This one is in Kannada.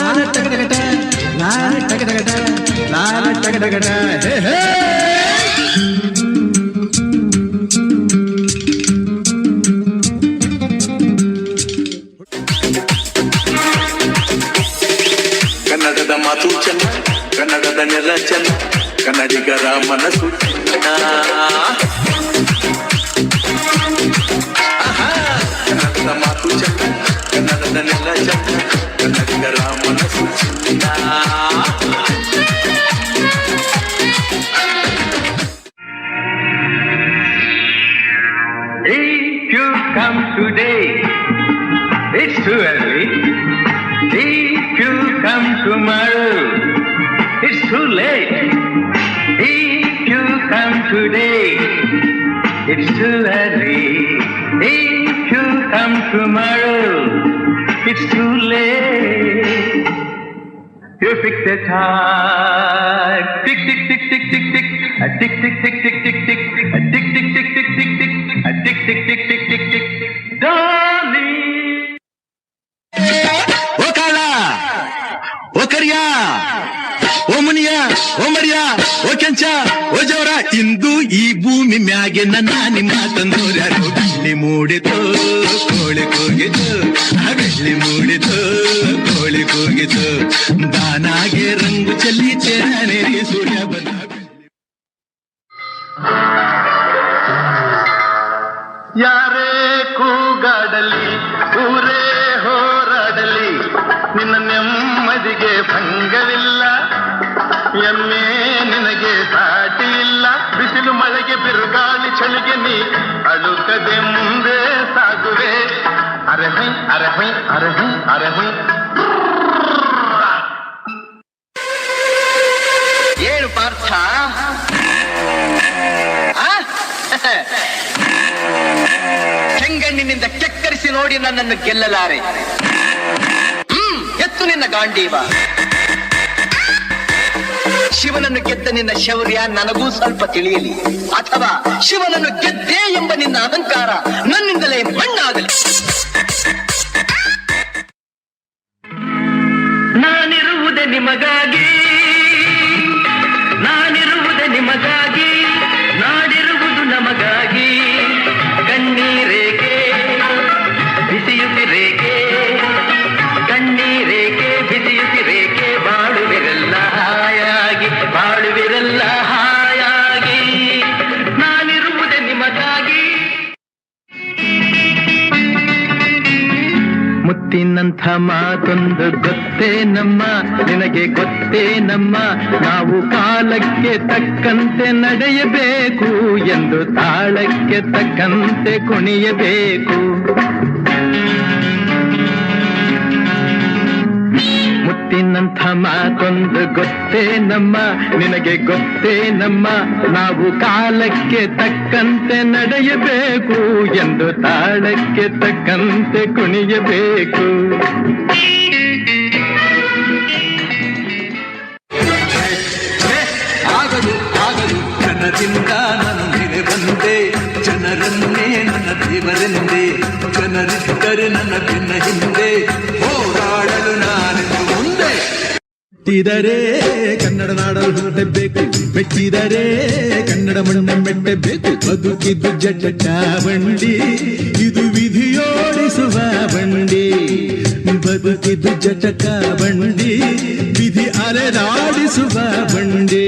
ಲಾಲ ಟಗಟಗಟ ಲಾಲ ಟಗಟಗಟ ಲಾಲ ಟಗಟಗಟ, ಹೇ ಹೇ. ಕನ್ನಡದ ಮಾತು ಚೆನ್ನ ಕನ್ನಡದ ನೆಲ ಚೆನ್ನ ಕನ್ನಡಿಗರ ಮನಸ್ಸು ಕನ್ನಡದ ಮಾತು ಚೆನ್ನ ಕನ್ನಡದ ನೆಲ ಚೆನ್ನ today, it's too early. If you come tomorrow, it's too late. If you come today, it's too early. If you come tomorrow, it's too late. You fix the time. Tick, tick, tick, tick, tick, tick. A tick, tick, tick, tick, tick, tick. A tick, tick, tick, tick, tick, tick. A tick, tick, tick, tick, ಓ ಮುನಿಯ, ಓ ಮರಿಯ, ಓ ಕೆಂಚ, ಓ ಜವರ ಇಂದು ಈ ಭೂಮಿ ಮ್ಯಾಗೆ ನನ್ನ ನಿಮ್ಮ ತಂದೂರ್ಯಾರು ಬೆಳ್ಳಿ ಮೂಡಿತು, ಕೋಳಿ ಕೂಗಿತು. ಆ ಬೆಳ್ಳಿ ಮೂಡಿತು, ಕೋಳಿ ಕೂಗಿತು. ದಾನಾಗೆ ರಂಗು ಚೆಲ್ಲಿ ಚೇನೇರಿ ಸೂರ್ಯ ಬಂದ ಯಾರೇ ಕೂಗಾಡಲಿ, ಊರೇ ನಿನ್ನ ನೆಮ್ಮದಿಗೆ ಭಂಗವಿಲ್ಲ ಎಮ್ಮೆ ನಿನಗೆ ಸಾಟಿ ಇಲ್ಲ ಬಿಸಿಲು ಮಳೆಗೆ ಬಿರುಗಾಳಿ ಚಳಿಗೆ ನೀ ಅಳುಕದೆ ಮುಂದೆ ಸಾಗುವೆ. ಅರಹೈ ಅರಹೈ ಅರಹೈ ಅರಹೈ. ಏಳು ಪಾರ್ಥ. ಆ? ಚೆಂಗಣ್ಣಿನಿಂದ ಕೆಕ್ಕರಿಸಿ ನೋಡಿ ನನ್ನನ್ನು ಗೆಲ್ಲಲಾರೆ. ಗಾಂಡೀವ. ಶಿವನನ್ನು ಗೆದ್ದ ನಿನ್ನ ಶೌರ್ಯ ನನಗೂ ಸ್ವಲ್ಪ ತಿಳಿಯಲಿ. ಅಥವಾ ಶಿವನನ್ನು ಗೆದ್ದೆ ಎಂಬ ನಿನ್ನ ಅಹಂಕಾರ ನನ್ನಿಂದಲೇ ಮಣ್ಣಾಗಲಿ. ನಾನಿರುವುದೇ ನಿಮಗಾಗಿ ಮುತ್ತಿನಂಥ ಮಾತೊಂದು ಗೊತ್ತೇ ನಮ್ಮ? ನಿನಗೆ ಗೊತ್ತೇ ನಮ್ಮ? ನಾವು ಕಾಲಕ್ಕೆ ತಕ್ಕಂತೆ ನಡೆಯಬೇಕು ಎಂದು ತಾಳಕ್ಕೆ ತಕ್ಕಂತೆ ಕುಣಿಯಬೇಕು. ಮುತ್ತಿನಂಥ ಮಾತೊಂದು ಗೊತ್ತೇ ನಮ್ಮ, ನಿನಗೆ ಗೊತ್ತೇ ನಮ್ಮ, ನಾವು ಕಾಲಕ್ಕೆ ತಕ್ಕಂತೆ ನಡೆಯಬೇಕು ಎಂದು ತಾಳಕ್ಕೆ ತಕ್ಕಂತೆ ಕುಣಿಯಬೇಕು. ಜನರನ್ನೇ ನನ್ನ ದೇವರೆಂದೆ. ಜನರಿದ್ದರೆ ನನ್ನ ಬೆನ್ನ ಹಿಂದೆ. ಮೆಟ್ಟಿದರೆ ಕನ್ನಡ ನಾಡಲು ಹುಟ್ಟಬೇಕು ಮೆಟ್ಟಿದರೆ ಕನ್ನಡ ಮಣ್ಣ ಮೆಟ್ಟಬೇಕು ಬದುಕಿದ್ದು ಜಟ ಬಂಡಿ, ಇದು ವಿಧಿಯೋಡಿಸುವ ಬಂಡಿ. ಬದುಕಿದ್ದು ಜಟಕ ಬಂಡಿ, ವಿಧಿ ಅಲೆದಾಡಿಸುವ ಬಂಡಿ.